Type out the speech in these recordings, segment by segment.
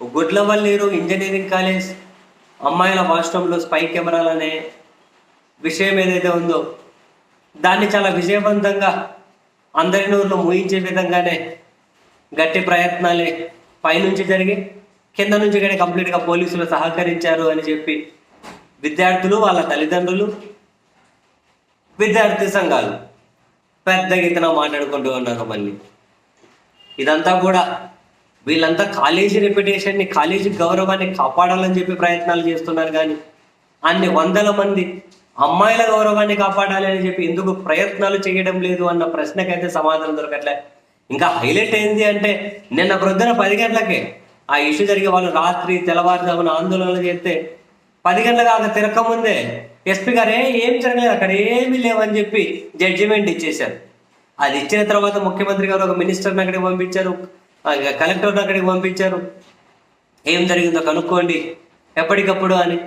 Gudlavalleru engineering college అమ్మాయిల వాష్రూమ్లో spy కెమెరాలు అనే విషయం ఏదైతే ఉందో దాన్ని చాలా విజయవంతంగా అందరి నూరులో ముయించే విధంగానే గట్టి ప్రయత్నాలే పైనుంచి జరిగి కింద నుంచి కానీ కంప్లీట్గా పోలీసులు సహకరించారు అని చెప్పి విద్యార్థులు వాళ్ళ తల్లిదండ్రులు విద్యార్థి సంఘాలు పెద్ద గీతన మాట్లాడుకుంటూ ఉన్నారు మళ్ళీ. ఇదంతా కూడా వీళ్ళంతా కాలేజీ రెప్యుటేషన్ని కాలేజీ గౌరవాన్ని కాపాడాలని చెప్పి ప్రయత్నాలు చేస్తున్నారు కానీ అన్ని వందల మంది అమ్మాయిల గౌరవాన్ని కాపాడాలి అని చెప్పి ఎందుకు ప్రయత్నాలు చేయడం లేదు అన్న ప్రశ్నకైతే సమాధానం దొరకట్లే. ఇంకా హైలైట్ ఏంది అంటే నిన్న ప్రొద్దున పది గంటలకే ఆ ఇష్యూ జరిగే వాళ్ళు రాత్రి తెల్లవారుజామున ఆందోళనలు చేస్తే పది గంటలకు ఆక తిరగకముందే ఎస్పీ గారే ఏం జరగలేదు అక్కడ ఏమీ లేవని చెప్పి జడ్జిమెంట్ ఇచ్చేశారు. అది ఇచ్చిన తర్వాత ముఖ్యమంత్రి గారు ఒక మినిస్టర్ని అక్కడికి పంపించారు. కలెక్టర్ కలెక్టర్ని అక్కడికి పంపించారు. ఏం జరిగిందో కనుక్కోండి. ఎప్పటికప్పుడు అని.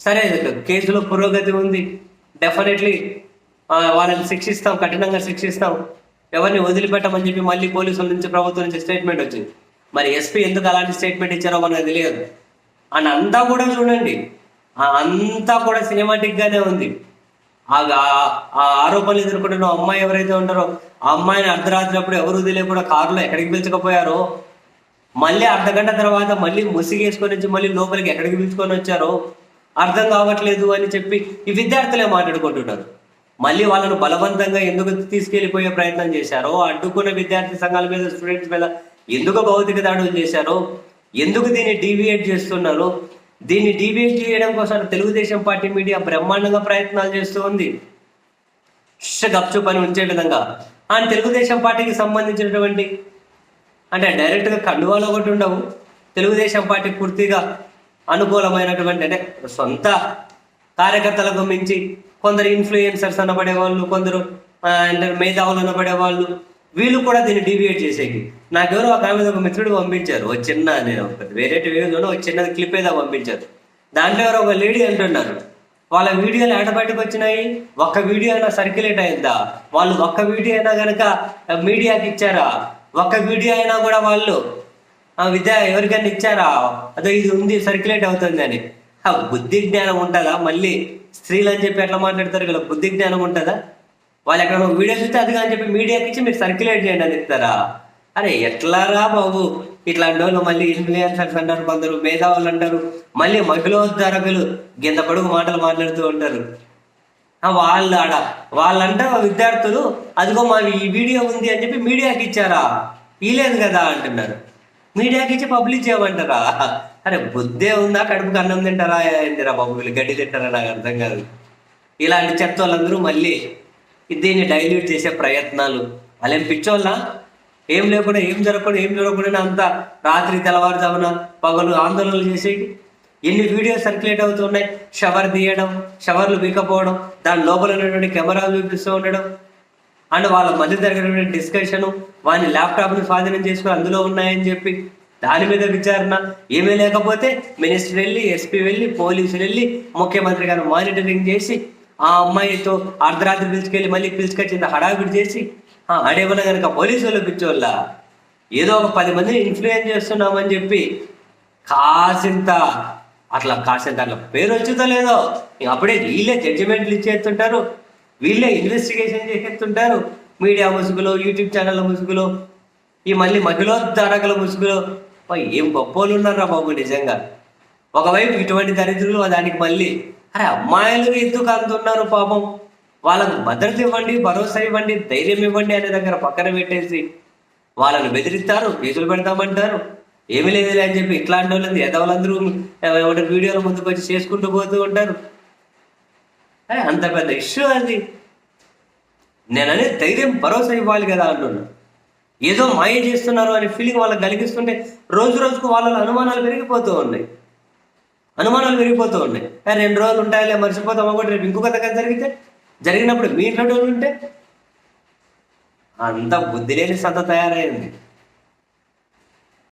సరే కేసులో పురోగతి ఉంది. డెఫినెట్లీ వాళ్ళని శిక్షిస్తాం కఠినంగా శిక్షిస్తాం. ఎవరిని వదిలిపెట్టమని చెప్పి మళ్ళీ పోలీసుల నుంచి ప్రభుత్వం నుంచి స్టేట్మెంట్ వచ్చింది. మరి ఎస్పీ ఎందుకు అలాంటి స్టేట్మెంట్ ఇచ్చారో మనకు తెలియదు. అండ్ అంతా కూడా చూడండి. అంతా కూడా సినిమాటిక్గానే ఉంది. ఆ ఆరోపణలు ఎదుర్కొంటున్న అమ్మాయి ఎవరైతే ఉంటారో ఆ అమ్మాయిని అర్ధరాత్రి అప్పుడు ఎవరు తెలియకుండా కారులో ఎక్కడికి పిలిచకపోయారో మళ్ళీ అర్ధ గంట తర్వాత మళ్ళీ ముసిగేసుకొని వచ్చి మళ్ళీ లోపలికి ఎక్కడికి పిలుచుకొని వచ్చారో అర్థం కావట్లేదు అని చెప్పి ఈ విద్యార్థులే మాట్లాడుకుంటున్నారు. మళ్ళీ వాళ్ళను బలవంతంగా ఎందుకు తీసుకెళ్ళిపోయే ప్రయత్నం చేశారో అడ్డుకున్న విద్యార్థి సంఘాల మీద స్టూడెంట్స్ మీద ఎందుకు భౌతిక దాడులు చేశారో ఎందుకు దీన్ని డీవియేట్ చేస్తున్నారో దీన్ని డీవియేట్ చేయడం కోసం తెలుగుదేశం పార్టీ మీడియా బ్రహ్మాండంగా ప్రయత్నాలు చేస్తూ ఉంది. గప్చు పని ఉంచే విధంగా. అండ్ తెలుగుదేశం పార్టీకి సంబంధించినటువంటి అంటే డైరెక్ట్గా కండువాలు ఒకటి ఉండవు. తెలుగుదేశం పార్టీ పూర్తిగా అనుకూలమైనటువంటి అంటే సొంత కార్యకర్తలకు మించి కొందరు ఇన్ఫ్లుయెన్సర్స్ అనబడే వాళ్ళు కొందరు అంటే మేధావులు అనబడే వాళ్ళు వీళ్ళు కూడా దీన్ని డీవియేట్ చేసేకి. నాకెవరో ఒక ఆమె ఒక మిత్రుడు పంపించారు. ఒక చిన్న నేను ఒక వేరే వీడియోలో ఒక చిన్నది క్లిప్ ఏదో పంపించారు. దాంట్లో ఎవరో ఒక లేడీ అంటున్నారు. వాళ్ళ వీడియోలు ఎట బయటకు వచ్చినాయి? ఒక్క వీడియో అయినా సర్క్యులేట్ అయిందా? వాళ్ళు ఒక్క వీడియో అయినా కనుక మీడియాకి ఇచ్చారా? ఒక్క వీడియో అయినా కూడా వాళ్ళు ఆ విద్య ఎవరికైనా ఇచ్చారా? అదో ఇది ఉంది సర్క్యులేట్ అవుతుంది అని. ఆ బుద్ధి జ్ఞానం ఉంటుందా? మళ్ళీ స్త్రీలు అని చెప్పి ఎట్లా మాట్లాడతారు? కదా బుద్ధి జ్ఞానం ఉంటుందా? వాళ్ళు ఎక్కడ వీడియో చూస్తే అది అని చెప్పి మీడియాకి ఇచ్చి మీరు సర్క్యులేట్ చేయండి అని ఇస్తారా అరే ఎట్లారా బాబు? ఇట్లాంటి వాళ్ళు మళ్ళీ ఇన్ఫ్లుయెన్సర్స్ అంటారు కొందరు మేధావులు అంటారు. మళ్ళీ మహిళోద్ధారకులు గింత పొడుగు మాటలు మాట్లాడుతూ ఉంటారు. వాళ్ళు ఆడ వాళ్ళంటే విద్యార్థులు అదిగో మా ఈ వీడియో ఉంది అని చెప్పి మీడియాకి ఇచ్చారా? ఇలేదు కదా అంటున్నారు. మీడియాకి ఇచ్చి పబ్లిష్ చేయమంటారా? అరే బుద్ధే ఉందా? కడుపుకి అన్నం తింటారా? ఏందిరా బాబు వీళ్ళు గడ్డి తింటారా? నాకు అర్థం కాదు. ఇలాంటి చెత్త వాళ్ళందరూ మళ్ళీ దీన్ని డైల్యూట్ చేసే ప్రయత్నాలు. వాళ్ళేం పిచ్చోళ్ళ? ఏం లేకుండా ఏం జరగకుండా ఏం జరగకుండా అంత రాత్రి తెల్లవారుజామున పగలు ఆందోళనలు చేసేకి ఎన్ని వీడియోస్ సర్క్యులేట్ అవుతున్నాయి? షవర్ తీయడం షవర్లు వీకపోవడం దాని లోపల ఉన్నటువంటి కెమెరాలు చూపిస్తూ ఉండడం. అండ్ వాళ్ళ మధ్య జరిగినటువంటి డిస్కషన్ వాని ల్యాప్టాప్ని స్వాధీనం చేసుకుని అందులో ఉన్నాయని చెప్పి దాని మీద విచారణ. ఏమీ లేకపోతే మినిస్టర్ వెళ్ళి ఎస్పీ వెళ్ళి పోలీసులు వెళ్ళి ముఖ్యమంత్రి గారు మానిటరింగ్ చేసి ఆ అమ్మాయితో అర్ధరాత్రి పిలుచుకెళ్ళి మళ్ళీ పిలుచుకొచ్చింది హడావిడి చేసి ఆ అడేమన్నా కనుక పోలీసు వాళ్ళు పిచ్చోళ్ళ ఏదో ఒక పది మందిని ఇన్ఫ్లుయెన్స్ చేస్తున్నామని చెప్పి కాసింత అట్లా కాసింత అట్లా పేరు వచ్చుతో లేదో అప్పుడే వీళ్ళే జడ్జిమెంట్లు ఇచ్చేస్తుంటారు వీళ్ళే ఇన్వెస్టిగేషన్ చేసేస్తుంటారు మీడియా ముసుగులో యూట్యూబ్ ఛానళ్ళ ముసుగులో ఈ మళ్ళీ మహిళోద్ధారకుల ముసుగులో. అబ్బా, ఏం గొప్పోళ్ళు ఉన్నారా బాబు నిజంగా. ఒకవైపు ఇటువంటి దరిద్రులు దానికి మళ్ళీ అరే అమ్మాయిలు ఎందుకు అంటున్నారు పాపం? వాళ్ళకు భద్రత ఇవ్వండి భరోసా ఇవ్వండి ధైర్యం ఇవ్వండి అనే దగ్గర పక్కన పెట్టేసి వాళ్ళని బెదిరిస్తారు కేసులు పెడతామంటారు. ఏమీ లేదులే అని చెప్పి ఇట్లాంటి వాళ్ళని ఎదవలందరూ ఎవరి వీడియోల ముందుకు వచ్చి చేసుకుంటూ పోతూ ఉంటారు. అరే అంత పెద్ద ఇష్యూ అది. నేననే ధైర్యం భరోసా ఇవ్వాలి కదా అంటున్నా. ఏదో మాయ చేస్తున్నారు అనే ఫీలింగ్ వాళ్ళకి కలిగిస్తుంటే రోజు రోజుకు వాళ్ళ అనుమానాలు పెరిగిపోతూ ఉన్నాయి. అనుమానాలు పెరిగిపోతూ ఉన్నాయి. రెండు రోజులు ఉంటాయిలే మర్చిపోతాం. ఒకటి రేపు ఇంకొక దగ్గర జరిగితే జరిగినప్పుడు మీ ఇంట్లో ఉంటే అంత బుద్ధి లేని సంత తయారైంది.